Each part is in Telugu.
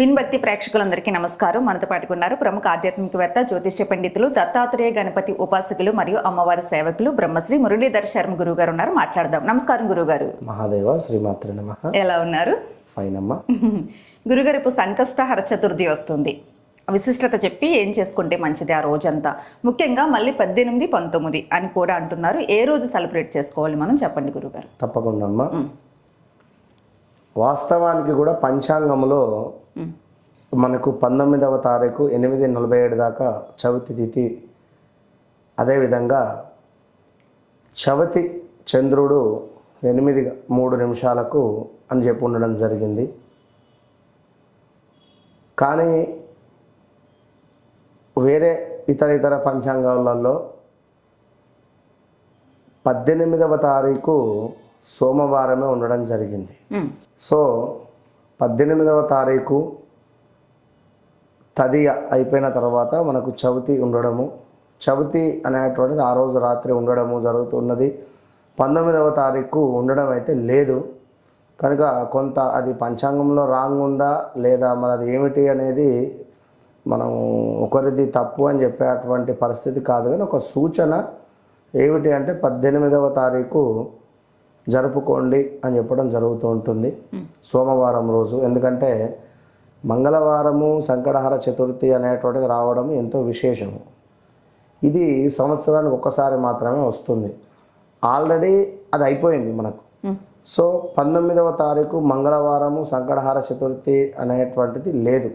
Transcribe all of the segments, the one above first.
విన్బత్తి ప్రేక్షకులందరికీ నమస్కారం. మనతో పాటుగా ఉన్నారు ప్రముఖ ఆధ్యాత్మికవేత్త జ్యోతిష్య పండితులు దత్తాత్రేయ గణపతి ఉపాసకులు మరియు అమ్మవారి సేవకులు బ్రహ్మశ్రీ మురళీధర్ శర్మ గురువు గారు ఉన్నారు. మాట్లాడదాం. నమస్కారం గురుగారు మహాదేవ శ్రీమాత్రి నమ. ఎలా ఉన్నారు? ఫైన్ అమ్మ గురుగారు ఇప్పుడు సంకష్టహర చతుర్థి వస్తుంది. విశిష్టత చెప్పి ఏం చేసుకుంటే మంచిది ఆ రోజంతా? ముఖ్యంగా మళ్ళీ పద్దెనిమిది పంతొమ్మిది అని కూడా అంటున్నారు. ఏ రోజు సెలబ్రేట్ చేసుకోవాలి మనం? చెప్పండి గురుగారు. తప్పకుండా అమ్మ. వాస్తవానికి కూడా పంచాంగంలో మనకు పంతొమ్మిదవ తారీఖు ఎనిమిది నలభై ఏడు దాకా చవితి తిథి. అదేవిధంగా చవితి చంద్రుడు ఎనిమిది మూడు నిమిషాలకు అని చెప్పి ఉండడం జరిగింది. కానీ వేరే ఇతర ఇతర పంచాంగాలలో పద్దెనిమిదవ తారీఖు సోమవారమే ఉండడం జరిగింది. సో పద్దెనిమిదవ తారీఖు తదియ అయిపోయిన తర్వాత మనకు చవితి ఉండడము చవితి అనేటువంటిది ఆ రోజు రాత్రి ఉండడము జరుగుతున్నది. పంతొమ్మిదవ తారీఖు ఉండడం అయితే లేదు. కనుక కొంత అది పంచాంగంలో రాంగ్ ఉందా లేదా మరి అది ఏమిటి అనేది మనం ఒకరిది తప్పు అని చెప్పేటువంటి పరిస్థితి కాదు. కానీ ఒక సూచన ఏమిటి అంటే పద్దెనిమిదవ తారీఖు జరుపుకోండి అని చెప్పడం జరుగుతూ ఉంటుంది. సోమవారం రోజు. ఎందుకంటే మంగళవారము సంకటహర చతుర్థి అనేటువంటిది రావడం ఎంతో విశేషము. ఇది సంవత్సరానికి ఒక్కసారి మాత్రమే వస్తుంది. ఆల్రెడీ అది అయిపోయింది మనకు. సో పంతొమ్మిదవ తారీఖు మంగళవారము సంకటహార చతుర్థి అనేటువంటిది లేదు.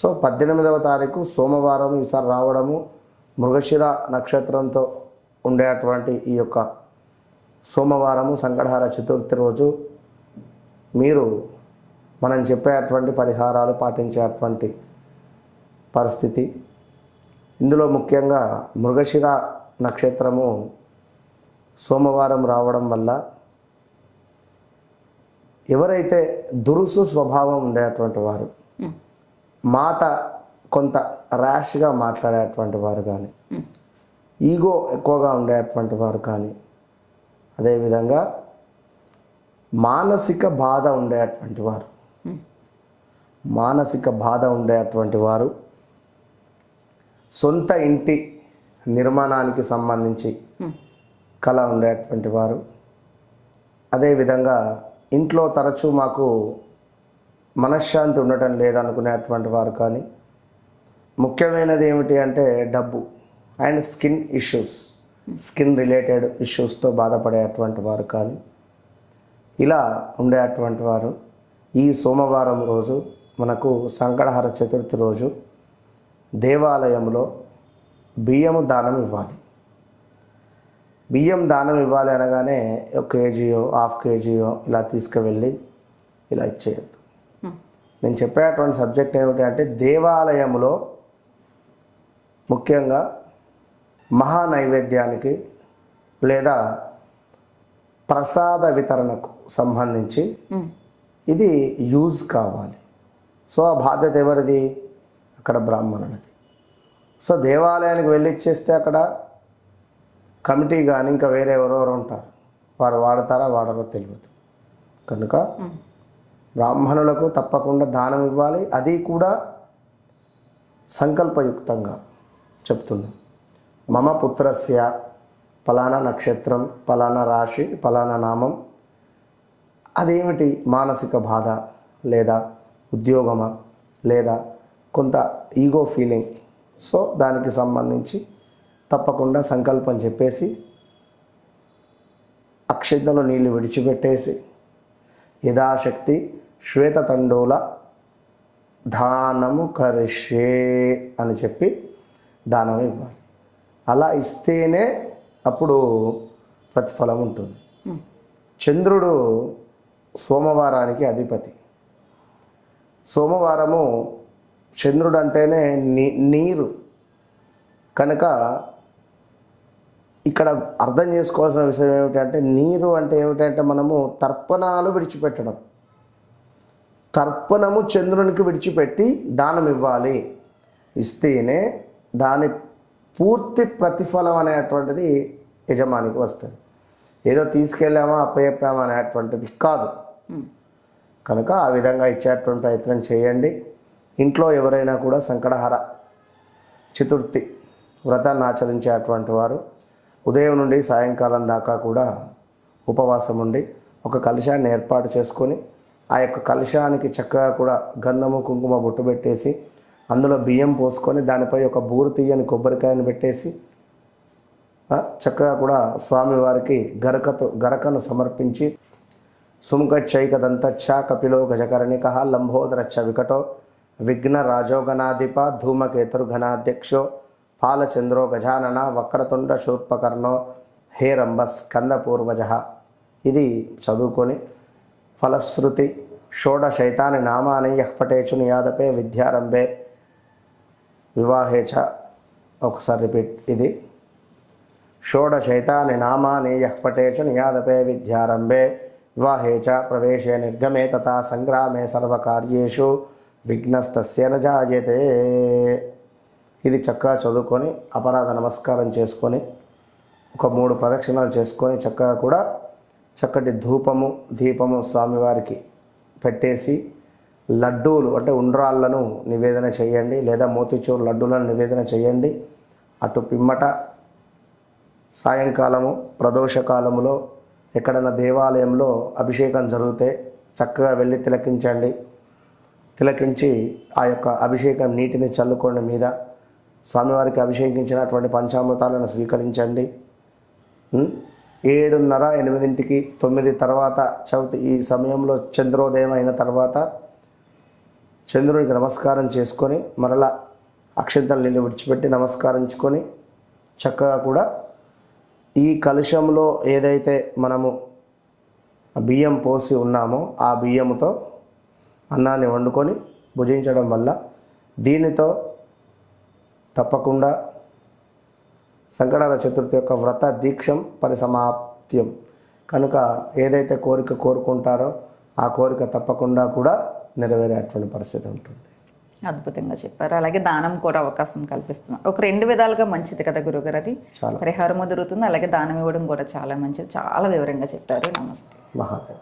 సో పద్దెనిమిదవ తారీఖు సోమవారం ఈసారి రావడము మృగశిర నక్షత్రంతో ఉండేటువంటి ఈ యొక్క సోమవారము సంకటహార చతుర్థి రోజు మీరు మనం చెప్పేటువంటి పరిహారాలు పాటించేటువంటి పరిస్థితి. ఇందులో ముఖ్యంగా మృగశిర నక్షత్రము సోమవారం రావడం వల్ల ఎవరైతే దురుసు స్వభావం ఉండేటువంటి వారు మాట కొంత ర్యాష్గా మాట్లాడేటువంటి వారు కానీ ఈగో ఎక్కువగా ఉండేటువంటి వారు కానీ అదేవిధంగా మానసిక బాధ ఉండేటువంటి వారు. మానసిక బాధ ఉండేటువంటి వారు సొంత ఇంటి నిర్మాణానికి సంబంధించి కళ ఉండేటువంటి వారు. అదేవిధంగా ఇంట్లో తరచూ మాకు మనశ్శాంతి ఉండటం లేదనుకునేటువంటి వారు కానీ ముఖ్యమైనది ఏమిటి అంటే డబ్బు and skin issues. Skin related ఇష్యూస్తో బాధపడేటువంటి వారు కానీ ఇలా ఉండేటువంటి వారు ఈ సోమవారం రోజు మనకు సంకటహర చతుర్థి రోజు దేవాలయంలో బియ్యము దానం ఇవ్వాలి. బియ్యం దానం ఇవ్వాలి అనగానే ఒక కేజీయో హాఫ్ కేజీయో ఇలా తీసుకువెళ్ళి ఇలా ఇచ్చేయద్దు. నేను చెప్పేటువంటి సబ్జెక్ట్ ఏమిటి అంటే దేవాలయంలో ముఖ్యంగా మహా నైవేద్యానికి లేదా ప్రసాద వితరణకు సంబంధించి ఇది యూజ్ కావాలి. సో ఆ బాధ్యత ఎవరిది? అక్కడ బ్రాహ్మణులది సో దేవాలయానికి వెళ్ళి ఇచ్చేస్తే అక్కడ కమిటీ కానీ ఇంకా వేరే ఎవరెవరు ఉంటారు? వారు వాడతారా వాడరో తెలియదు. కనుక బ్రాహ్మణులకు తప్పకుండా దానం ఇవ్వాలి. అది కూడా సంకల్పయుక్తంగా చెప్తున్నాం మమ పుత్రస్య ఫలానా నక్షత్రం ఫలానా రాశి ఫలానా నామం. అదేమిటి మానసిక బాధ లేదా ఉద్యోగమా లేదా కొంత ఈగో ఫీలింగ్? సో దానికి సంబంధించి తప్పకుండా సంకల్పం చెప్పేసి అక్షింతలో నీళ్ళు విడిచిపెట్టేసి యథాశక్తి శ్వేతతండూల దానము కరిషే అని చెప్పి దానం ఇవ్వాలి. అలా ఇస్తేనే అప్పుడు ప్రతిఫలం ఉంటుంది. చంద్రుడు సోమవారానికి అధిపతి. సోమవారము చంద్రుడు అంటేనే నీ నీరు. కనుక ఇక్కడ అర్థం చేసుకోవాల్సిన విషయం ఏమిటంటే నీరు అంటే ఏమిటంటే మనము తర్పణాలు విడిచిపెట్టడం. తర్పణము చంద్రునికి విడిచిపెట్టి దానం ఇవ్వాలి ఇస్తేనే దాని పూర్తి ప్రతిఫలం అనేటువంటిది యజమానికి వస్తుంది. ఏదో తీసుకెళ్ళామా అప్పచెప్పామా అనేటువంటిది కాదు. కనుక ఆ విధంగా ఇచ్చేటువంటి ప్రయత్నం చేయండి. ఇంట్లో ఎవరైనా కూడా సంకటహర చతుర్థి వ్రతాన్ని ఆచరించేటువంటి వారు ఉదయం నుండి సాయంకాలం దాకా కూడా ఉపవాసం ఉండి ఒక కలశాన్ని ఏర్పాటు చేసుకొని ఆ యొక్క కలశానికి చక్కగా కూడా గంధము కుంకుమ బొట్టు పెట్టేసి అందులో బియ్యం పోసుకొని దానిపై ఒక బూరు తీయని కొబ్బరికాయను పెట్టేసి చక్కగా కూడా స్వామివారికి గరకతో గరకను సమర్పించి సుముఖచ్చైకదంతచ్చ కపిలో గజకరణిక లంబోదర చ వికటో విఘ్న రాజోగణాధిప ధూమకేతుర్ఘనాధ్యక్షో పాలచంద్రో గజానన వక్రతుండ శూర్పకర్ణో హేరంబ స్కందపూర్వజ. ఇది చదువుకొని ఫలశ్రుతి షోడశైతాని నామాని యహ్పటేచుని యాదపే విద్యారంభే. వివాహే చ ఒకసారి రిపీట్. ఇది. షోడశైతాని నామాని యహ్పటే చ నియాదపే విద్యారంభే. వివాహే చ ప్రవేశే నిర్గమే తథా సంగ్రామే సర్వకార్యేషు. విఘ్నస్తస్య జాయతే. ఇది చక్కగా చదువుకొని అపరాధ నమస్కారం చేసుకొని ఒక మూడు ప్రదక్షిణాలు చేసుకొని చక్కగా కూడా చక్కటి ధూపము దీపము స్వామివారికి పెట్టేసి లడ్డూలు అంటే ఉండ్రాళ్ళను నివేదన చేయండి లేదా మోతిచూర్ లడ్డూలను నివేదన చేయండి. అటు పిమ్మట సాయంకాలము ప్రదోషకాలములో ఎక్కడైనా దేవాలయంలో అభిషేకం జరిగితే చక్కగా వెళ్ళి తిలకించండి. తిలకించి ఆ యొక్క అభిషేకం నీటిని చల్లుకోండి మీద. స్వామివారికి అభిషేకించినటువంటి పంచామృతాలను స్వీకరించండి. ఏడున్నర ఎనిమిదింటికి తొమ్మిది తర్వాత చవితి ఈ సమయంలో చంద్రోదయం అయిన తర్వాత చంద్రునికి నమస్కారం చేసుకొని మరలా అక్షంతలు నీళ్ళు విడిచిపెట్టి నమస్కరించుకొని చక్కగా కూడా ఈ కలుషంలో ఏదైతే మనము బియ్యం పోసి ఉన్నామో ఆ బియ్యంతో అన్నాన్ని వండుకొని భుజించడం వల్ల దీనితో తప్పకుండా సంకటాల చతుర్థి యొక్క వ్రత దీక్షం పరిసమాప్త్యం. కనుక ఏదైతే కోరిక కోరుకుంటారో ఆ కోరిక తప్పకుండా కూడా నెరవేరేటువంటి పరిస్థితి ఉంటుంది. అద్భుతంగా చెప్పారు. అలాగే దానం కూడా అవకాశం కల్పిస్తున్నారు. ఒక రెండు విధాలుగా మంచిది కదా గురుగారు అది? చాలా. పరిహారము దొరుకుతుంది అలాగే దానం ఇవ్వడం కూడా చాలా మంచిది. చాలా వివరంగా చెప్పారు. నమస్తే. మహాదేవ్.